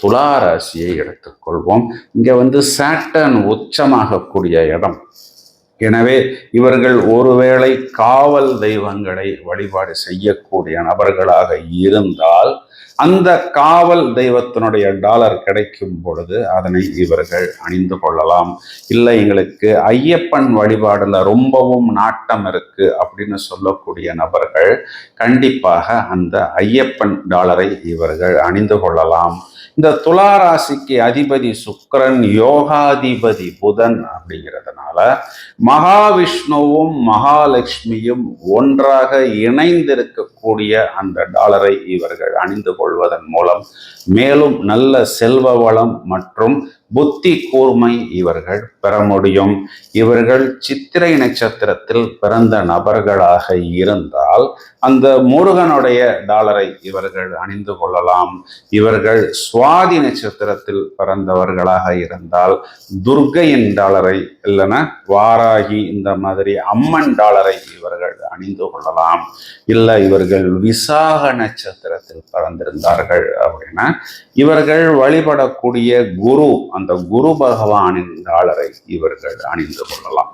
துலா ராசியை எடுத்துக்கொள்வோம். இங்கே வந்து சாட்டன் உச்சமாகக்கூடிய இடம். எனவே இவர்கள் ஒருவேளை காவல் தெய்வங்களை வழிபாடு செய்யக்கூடிய நபர்களாக இருந்தால் அந்த காவல் தெய்வத்தினுடைய டாலர் கிடைக்கும் பொழுது அதனை இவர்கள் அணிந்து கொள்ளலாம். இல்லை எங்களுக்கு ஐயப்பன் வழிபாடுல ரொம்பவும் நாட்டம் இருக்கு அப்படின்னு சொல்லக்கூடிய நபர்கள் கண்டிப்பாக அந்த ஐயப்பன் டாலரை இவர்கள் அணிந்து கொள்ளலாம். இந்த துலா ராசிக்கு அதிபதி சுக்கிரன் யோகாதிபதி புதன் அப்படிங்கிறதுனால மகாவிஷ்ணுவும் மகாலட்சுமியும் ஒன்றாக இணைந்திருக்கக்கூடிய அந்த டாலரை இவர்கள் அணிந்து கொள்வதன் மூலம் மேலும் நல்ல செல்வ வளம் மற்றும் புத்தி கூர்மை இவர்கள் பெற முடியும். இவர்கள் சித்திரை நட்சத்திரத்தில் பிறந்த நபர்களாக இருந்தால் அந்த முருகனுடைய டாலரை இவர்கள் அணிந்து கொள்ளலாம். இவர்கள் சுவாதி நட்சத்திரத்தில் பிறந்தவர்களாக இருந்தால் துர்கையின் டாலரை இல்லைன்னா வாராகி இந்த மாதிரி அம்மன் டாலரை இவர்கள் அணிந்து கொள்ளலாம். இல்லை இவர்கள் விசாக நட்சத்திரத்தில் பிறந்திருந்தார்கள் அப்படின்னா இவர்கள் வழிபடக்கூடிய குரு அந்த குரு பகவானின் டாலரை இவர்கள் அணிந்து கொள்ளலாம்.